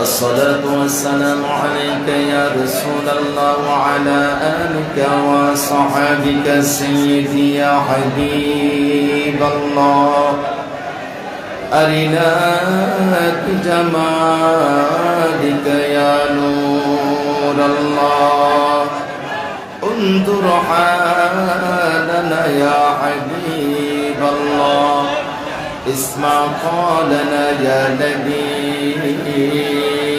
الصلاة والسلام عليك يا رسول الله وعلى آلك وصحابك سيدي يا حبيب الله. أرنا بجمالك يا نور الله. انظر حالنا يا حبيب الله. اسمع قالنا يا نبي.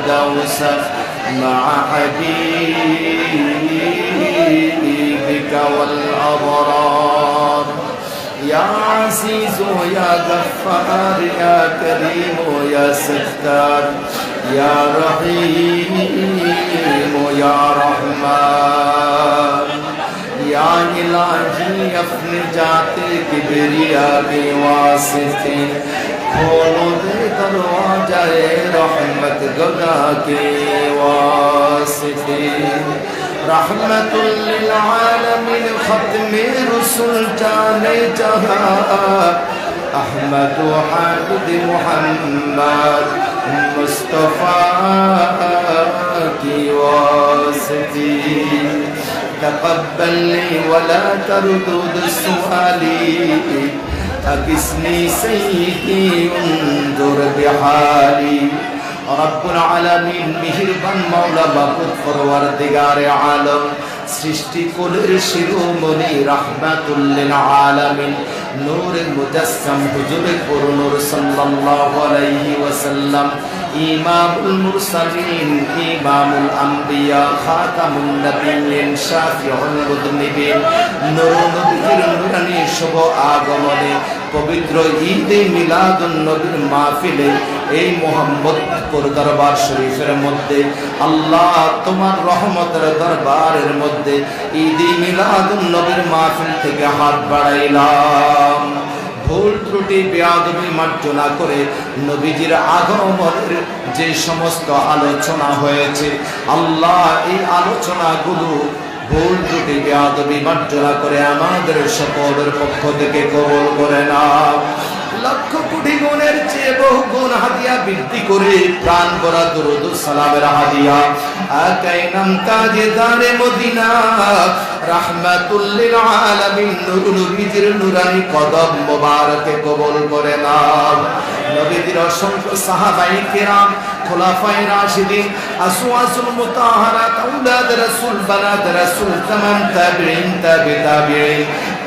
الفردوس مع حبيبك والأبرار. يا عزيز يا غفار يا كريم يا ستار. يا رحيم يا رحمن. يا إلهي أفن جات كبرياء کھولو خلودي طلوع جاري رحمة قبلك رحمة للعالمين ختم رسل تانيتها أحمد حامد محمد مصطفاك واسطي. تقبل لي ولا تردد سؤالي. أكسني سيدي انظر بحالي رب العالمين মেহেরবান মাওলা মাবুদ পরওয়ারদিগার আলম সৃষ্টি কুলের শিরোমণি রাহমাতুল্লিল আলামিন নূরে মুজাসসাম হুজুরে পুরনুর সাল্লাল্লাহু আলাইহি ওয়াসাল্লাম ইমামুল মুরসালিন, ইমামুল আম্বিয়া, খাতামুন নবিয়্যিন, শাফিউল মুযনিবিন নূর নবীর শুভ আগমনে, পবিত্র ঈদে মিলাদুন নবীর মাহফিলে এই মোহাম্মদপুর দরবার শরীফের মধ্যে, আল্লাহ তোমার রহমতের দরবারের মধ্যে ঈদে মিলাদুন নবীর মাহফিল থেকে হাত বাড়াইলাম। ভুল ত্রুটি, বেয়াদবি মার্জনা করে নবীজির আগমনের যে সমস্ত আলোচনা হয়েছে, আল্লাহ এই আলোচনাগুলো ভুল ত্রুটি, বেয়াদবি মার্জনা করে আমাদের সকলের পক্ষ থেকে কবল করে না লক্ষ কোটি গুণের চেয়ে বহু গুণ হাদিয়া বৃদ্ধি করে প্রাণ ভরা দুরুদ সালামের হাদিয়া। আকাইনাম তাজেদারে মদিনা, রাহমাতুল লিল আলামিন নূর নবীজির নূরানি কদম মোবারকে কবুল করে নাও। নবীজির অসংখ্য সাহাবাই কেরাম, খোলাফায়ে রাশিদিন আসওয়াসুল মুতাহারাত, আউলাদ রাসূল বানাত রাসূল, তামাম তাবিঈন, তাবি তাবিঈন।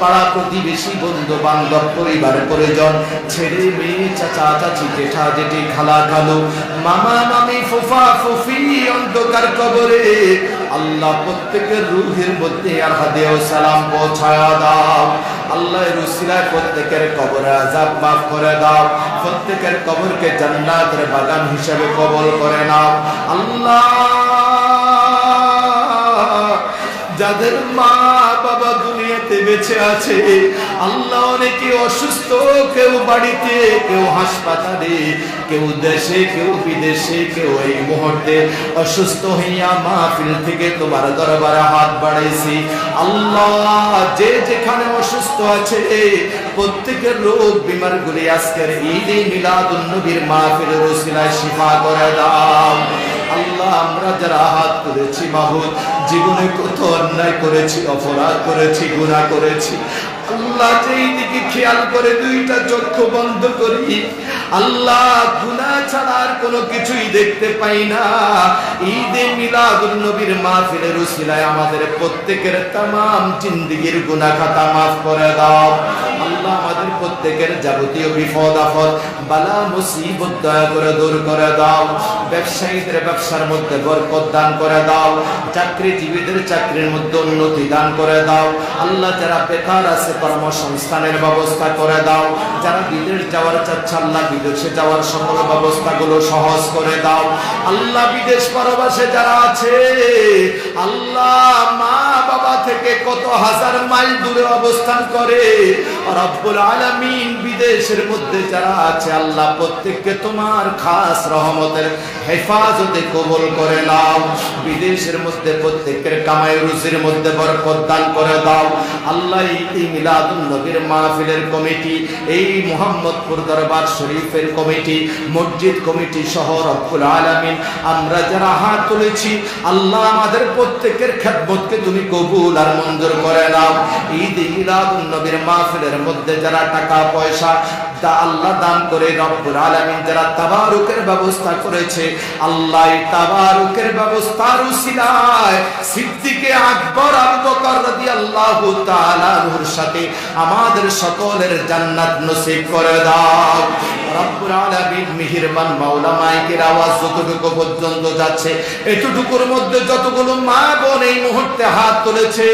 পাড়া প্রতিবেশী বন্ধু বান্ধব পরিবার, পরিজন, ছেলে মেয়ে, চাচা, চাচি, জেঠা, জেঠি, খালা, খালু, মামা, মামি, ফুফা, ফুফি, অন্ধকার কবরে আল্লাহ প্রত্যেকের রুহের মধ্যে আর হাদেও সালাম পৌঁছায়া দাও। আল্লাহ রুসিলায় প্রত্যেকের কবরে আজাব মাফ করে দাও। প্রত্যেকের কবরকে জান্নাতের বাগান হিসেবে কবল করে নাও। আল্লাহ, যাদের মা বাবা বেঁচে আছে। আল্লাহ অনেকে অসুস্থ, কেউ বাড়িতে, কেউ হাসপাতালে, কেউ দেশে, কেউ বিদেশে, কেউ এই মুহূর্তে অসুস্থ হইয়া মাহফিল থেকে তোমার দরবারে হাত বাড়াইছি। আল্লাহ, যে যেখানে অসুস্থ আছে, প্রত্যেকের রোগ বিমার গুলি আজকের ঈদে মিলাদুন নবীর মাহফিলের রসিলায় শিফা করে দাও। আল্লাহ, আমরা যারা হাত করেছি মাহুদ জীবনে কত অন্যায় করেছি, অপরাধ করেছি গুণা করেছি। আল্লাহ যেই দিকে খেয়াল করে দুইটা চক্ষু বন্ধ করি আল্লাহ গুনাহ ছাড়া আর কোনো কিছুই দেখতে পাই না। ঈদে মিলাদুন নবীর মাহফিলের উসিলায় আমাদের প্রত্যেকের তামাম জিন্দেগীর গুনাহ খাতা মাফ করে দাও। আল্লাহ আমাদের প্রত্যেকের যাবতীয় বিপদ আপদ, বালা, মুসিবত দয়া করে দূর করে দাও। ব্যবসায়ীদের ব্যবসার মধ্যে বরকত দান করে দাও। চাকরিজীবীদের চাকরির মধ্যে উন্নতি দান করে দাও। আল্লাহ যারা বেকার আছে, কর্মসংস্থানের ব্যবস্থা করে দাও। যারা বিদেশ যাওয়ার চাচ্ছে, আল্লাহ বিদেশে যাওয়ার সকল ব্যবস্থাগুলো সহজ করে দাও। আল্লাহ বিদেশ পরবাসে যারা আছে, আল্লাহ মা বাবা থেকে কত হাজার মাইল দূরে অবস্থান করে রব্বুল আলামিন বিদেশের মধ্যে যারা আছে, আল্লাহ প্রত্যেককে তোমার খাস রহমতের হেফাজতে কবুল করে নাও। বিদেশের মধ্যে প্রত্যেকের কামাই রুজির মধ্যে বরকত দান করে দাও। আল্লাহ এই মাহফিলের কমিটি, এই মোহাম্মদপুর দরবার শরীফের কমিটি, মসজিদ কমিটি সহ রব্বুল আলামিন, আমরা যারা হাত তুলেছি, আল্লাহ আমাদের প্রত্যেকের খেদমতকে তুমি কবুল আর মঞ্জুর করে নাও। ঈদ মিলাদুন মাহফিলের মধ্যে যারা টাকা, পয়সা তা আল্লাহ দান করে রব্বুল আলামিন, যারা তাবারুকের ব্যবস্থা করেছে, আল্লাহ তাবারুকের ব্যবস্থার উসিলায় সিদ্দিকে আকবর আবু বকর রাদিয়াল্লাহু তাআলার সাথে আমাদের সকলের জান্নাত নসিব করে দাও। রব্বুল আলামিন মেহেরবান মাওলা মাইকের আওয়াজ যতটুকু পর্যন্ত যাচ্ছে, এতটুকুর মধ্যে যতগুলো মা বোন এই মুহূর্তে হাত তুলেছে,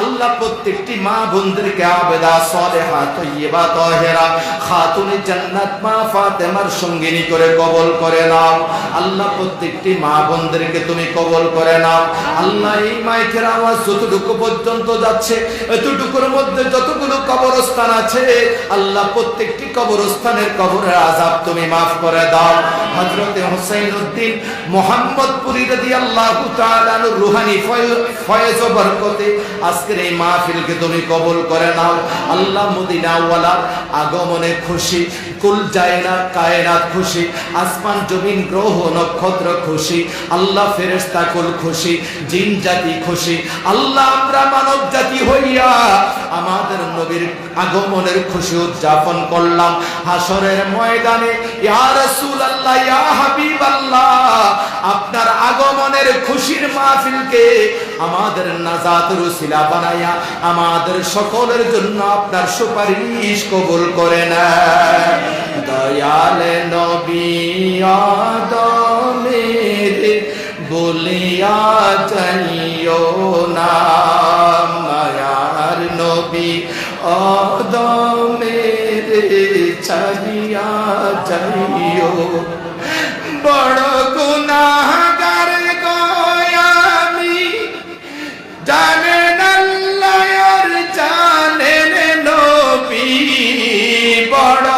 আল্লাহ প্রত্যেকটি মা বোনদেরকে আবেদা তৈয়বা জান্নাত মা ফাতেমার সঙ্গিনী করে কবল করে নাও। আল্লাহ প্রত্যেকটি মা বোনদেরকে তুমি কবল করে নাও। আল্লাহ এই মাইকের আওয়াজ যতটুকু পর্যন্ত যাচ্ছে, এতটুকুর মধ্যে যতগুলো কবরস্থান আছে, আল্লাহ প্রত্যেকটি কবরস্থানের কবরের আজাব তুমি মাফ করে দাও। হযরতে হুসাইন উদ্দিন মোহাম্মদপুরি রাদিয়াল্লাহু তাআলা রুহানি ফয়েজ ও বরকতে আজকের এই মাহফিলকে তুমি কবুল করে নাও। আল্লাহ মদিনা ওয়ালার আগমনে খুশি কুল জায়না কায়নাত খুশি, আসমান, জমিন, গ্রহ, নক্ষত্র খুশি, আল্লাহ ফেরেশতা কুল খুশি, জিন জাতি খুশি, আল্লাহ আমরা মানব জাতি হইয়া আমাদের নবীর আগমনের খুশি উদযাপন করলাম। হাসরের ময়দানে আপনার আগমনের খুশির মাহফিলকে আমাদের নাজাত রুসিলা বানায়া আমাদের সকলের জন্য আপনার সুপারিশ কবুল করে না দয়াল নবী আদমের বলিয়া যাইও না, মায়ার নবী আদমের যাইও বড় গুনাহগার গয়ামি জানেন আল্লাহর জানেন নবী। বড়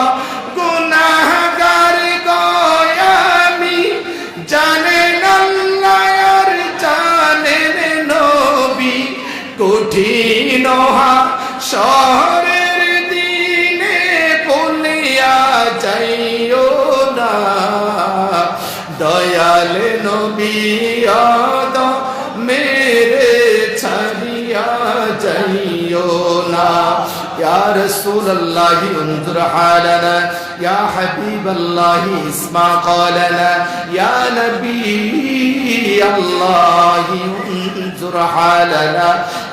গুনাহগার গয়ামি জানেন আল্লাহর জানেন নবী। কঠিন শহরের দিনে দয়াল নবী আদ মেরে ছাড়িয়া যাইও না يا رسول الله انظر حالنا يا حبيب الله اسمع قولنا يا نبي الله انظر حالنا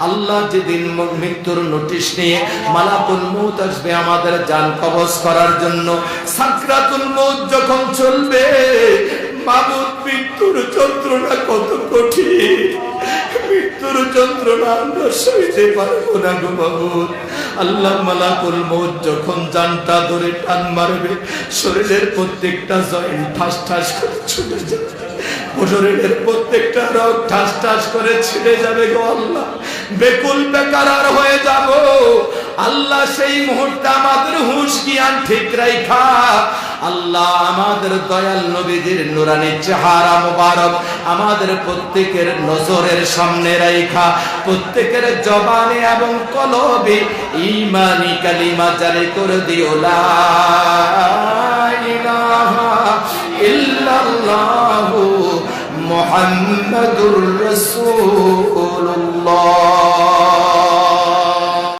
আল্লাহ যেদিন মৃত্যুর নোটিশ নিয়ে মালাকুল মৌত আসবে আমাদের জান কবজ করার জন্য সাকরাতুল মৌত যখন চলবে মামুদ মৃত্যুর যন্ত্রণা কত কঠিন। মৃত্যুর যন্ত্রণা আমরা সইতে পারব না গো মামুদ আল্লাহ মালাকুল মৌত যখন জানটা ধরে টান মারবে, শরীরের প্রত্যেকটা জয়েন্ট ঠাস ঠাস করে ছুটে যাবে। শরীরের প্রত্যেকটা রোগ ঠাস ঠাস করে ছিঁড়ে যাবে গো আল্লাহ। বেকুল বেকার আর হয়ে যাব। আল্লাহ সেই মুহূর্তে আমাদের হুঁশ জ্ঞান ঠিক রাইখা। আল্লাহ আমাদের দয়াল নবীদের নুরানি চেহারা মোবারক আমাদের প্রত্যেকের নজরের সামনে রাইখা। প্রত্যেকের জবানে এবং কলবে ইমানি কালিমা জারি করে দিও মুহাম্মাদুর রাসূলুল্লাহ।